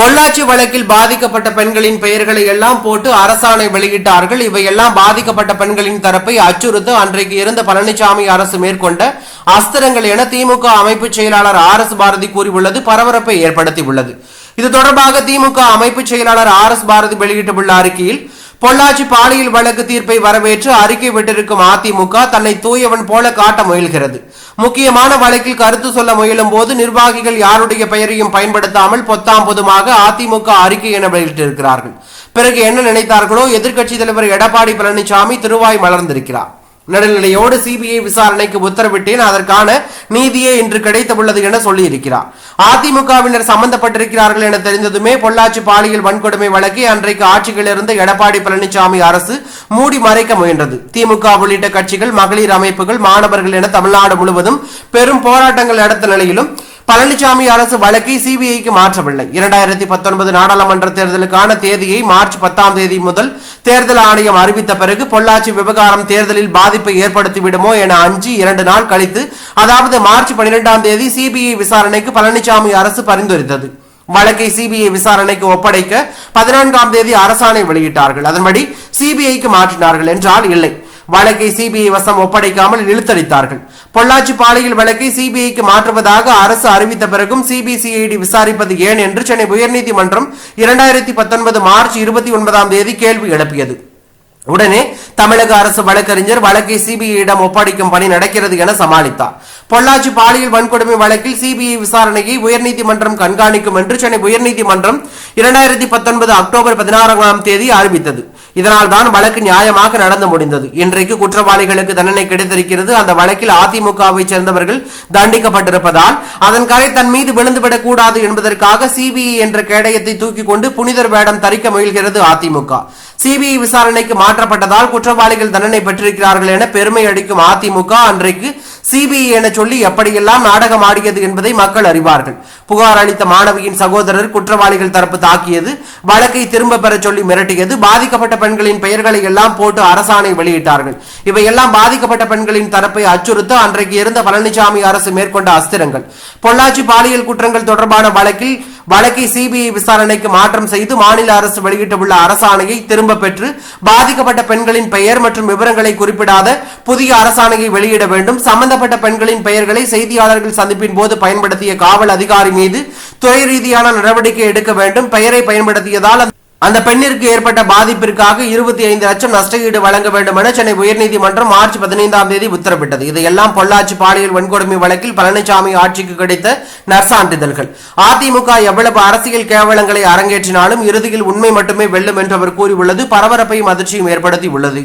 பொள்ளாச்சி வழக்கில் பாதிக்கப்பட்ட பெண்களின் பெயர்களை எல்லாம் போட்டு அரசாணை வெளியிட்டார்கள். இவையெல்லாம் பாதிக்கப்பட்ட பெண்களின் தரப்பை அச்சுறுத்த அன்றைக்கு இருந்த பழனிசாமி அரசு மேற்கொண்ட அஸ்திரங்கள் என திமுக அமைப்பு செயலாளர் ஆர் எஸ் பாரதி கூறியுள்ளது. பரபரப்பை ஏற்படுத்தியுள்ளது. இது தொடர்பாக திமுக அமைப்பு செயலாளர் ஆர் எஸ் பாரதி வெளியிட்டுள்ள அறிக்கையில் பொள்ளாச்சி பாலியல் வழக்கு தீர்ப்பை வரவேற்று அறிக்கை விட்டிருக்கும் அதிமுக தன்னை தூயவன் போல காட்ட முயல்கிறது. முக்கியமான வழக்கில் கருத்து சொல்ல முயலும் போது நிர்வாகிகள் யாருடைய பெயரையும் பயன்படுத்தாமல் பொத்தாம் பொதுமாக அதிமுக அறிக்கை என வெளியிட்டிருக்கிறார்கள். பிறகு என்ன நினைத்தார்களோ எதிர்க்கட்சி தலைவர் எடப்பாடி பழனிசாமி திருவாய் மலர்ந்திருக்கிறார். நடுநிலையோடு சிபிஐ விசாரணைக்கு உத்தரவிட்டேன். அதற்கான நீதியே இன்று கிடைத்துள்ளது என சொல்லியிருக்கிறார். அதிமுகவினர் சம்பந்தப்பட்டிருக்கிறார்கள் என தெரிந்ததுமே பொள்ளாச்சி பாலியல் வன்கொடுமை வழக்கை அன்றைக்கு ஆட்சியில் இருந்த எடப்பாடி பழனிசாமி அரசு மூடி மறைக்க முயன்றது. திமுக உள்ளிட்ட கட்சிகள் மகளிர் அமைப்புகள் மாணவர்கள் என தமிழ்நாடு முழுவதும் பெரும் போராட்டங்கள் நடத்த நிலையிலும் பழனிசாமி அரசு வழக்கை சிபிஐக்கு மாற்றவில்லை. இரண்டாயிரத்தி பத்தொன்பது நாடாளுமன்ற தேர்தலுக்கான தேதியை மார்ச் பத்தாம் தேதி முதல் தேர்தல் ஆணையம் அறிவித்த பிறகு பொள்ளாச்சி விவகாரம் தேர்தலில் பாதிப்பை ஏற்படுத்திவிடுமோ என அஞ்சு இரண்டு நாள் கழித்து அதாவது மார்ச் பனிரெண்டாம் தேதி சிபிஐ விசாரணைக்கு பழனிசாமி அரசு பரிந்துரைத்தது. வழக்கை சிபிஐ விசாரணைக்கு ஒப்படைக்க பதினான்காம் தேதி அரசாணை வெளியிட்டார்கள். அதன்படி சிபிஐக்கு மாற்றினார்கள் என்றால் இல்லை. வழக்கை சிபிஐ வசம் ஒப்படைக்காமல் இழுத்தடித்தார்கள் பொள்ளாச்சி பாலியல் வழக்கை சிபிஐக்கு மாற்றுவதாக அரசு அறிவித்த பிறகும் சிபிசிஐடி விசாரிப்பது ஏன் என்று சென்னை உயர்நீதிமன்றம் இரண்டாயிரத்தி பத்தொன்பது மார்ச் இருபத்தி ஒன்பதாம் தேதி கேள்வி எழுப்பியது. உடனே தமிழக அரசு வழக்கறிஞர் வழக்கை சிபிஐயிடம் ஒப்படைக்கும் பணி நடக்கிறது என சமாளித்தார். பொள்ளாச்சி பாலியல் வன்கொடுமை வழக்கில் சிபிஐ விசாரணையை உயர்நீதிமன்றம் கண்காணிக்கும் என்று சென்னை உயர்நீதிமன்றம் இரண்டாயிரத்தி பத்தொன்பது அக்டோபர் பதினாறாம் தேதி அறிவித்தது. இதனால் தான் வழக்கு நியாயமாக நடந்து முடிந்தது. இன்றைக்கு குற்றவாளிகளுக்கு தண்டனை கிடைத்திருக்கிறது. அந்த வழக்கில் அதிமுகவை சேர்ந்தவர்கள் தண்டிக்கப்பட்டிருப்பதால் அதன் கரை தன் மீது விழுந்துவிடக் கூடாது என்பதற்காக சிபிஐ என்ற கேடயத்தை தூக்கி கொண்டு புனிதர் வேடம் தரிக்க முயல்கிறது அதிமுக. சிபிஐ விசாரணைக்கு மாற்றப்பட்டதால் குற்றவாளிகள் தண்டனை பெற்றிருக்கிறார்கள் என பெருமை அடிக்கும் அதிமுக அன்றைக்கு சிபிஐ என சொல்லி எப்படியெல்லாம் நாடகம் ஆடியது என்பதை மக்கள் அறிவார்கள். புகார் அளித்த மாணவியின் சகோதரர் குற்றவாளிகள் தரப்பு தாக்கியது. வழக்கை திரும்ப பெற சொல்லி மிரட்டியது. பாதிக்கப்பட்ட பெண்களின் பெயர்களை எல்லாம் போட்டு அரசாணை வெளியிட்டார்கள். இவையெல்லாம் பாதிக்கப்பட்ட பெண்களின் தரப்பை அச்சுறுத்த அன்றைக்கு இருந்த பழனிசாமி அரசு மேற்கொண்ட அஸ்திரங்கள். பொள்ளாச்சி பாலியல் குற்றங்கள் தொடர்பான வழக்கில் வழக்கை சிபிஐ விசாரணைக்கு மாற்றம் செய்து மாநில அரசு வெளியிட்டுள்ள அரசாணையை திரும்ப பெற்று பாதிக்கப்பட்ட பெண்களின் பெயர் மற்றும் விவரங்களை குறிப்பிடாத புதிய அரசாணையை வெளியிட வேண்டும். சம்பந்தப்பட்ட பெண்களின் பெயர்களை செய்தியாளர்கள் சந்திப்பின் போது பயன்படுத்திய காவல் அதிகாரி மீது துறை ரீதியான நடவடிக்கை எடுக்க வேண்டும். பெயரை பயன்படுத்தியதால் அந்த- அந்த பெண்ணிற்கு ஏற்பட்ட பாதிப்பிற்காக இருபத்தி ஐந்து லட்சம் நஷ்டஈடு வழங்க வேண்டும் என சென்னை உயர்நீதிமன்றம் மார்ச் பதினைந்தாம் தேதி உத்தரவிட்டது. இதையெல்லாம் பொள்ளாச்சி பாலியல் வன்கொடுமை வழக்கில் பழனிசாமி ஆட்சிக்கு கிடைத்த நற்சான்றிதழ்கள். அதிமுக எவ்வளவு அரசியல் கேவலங்களை அரங்கேற்றினாலும் இறுதியில் உண்மை மட்டுமே வெல்லும் என்று அவர் கூறியுள்ளது. பரபரப்பையும் அதிர்ச்சியும் ஏற்படுத்தி உள்ளது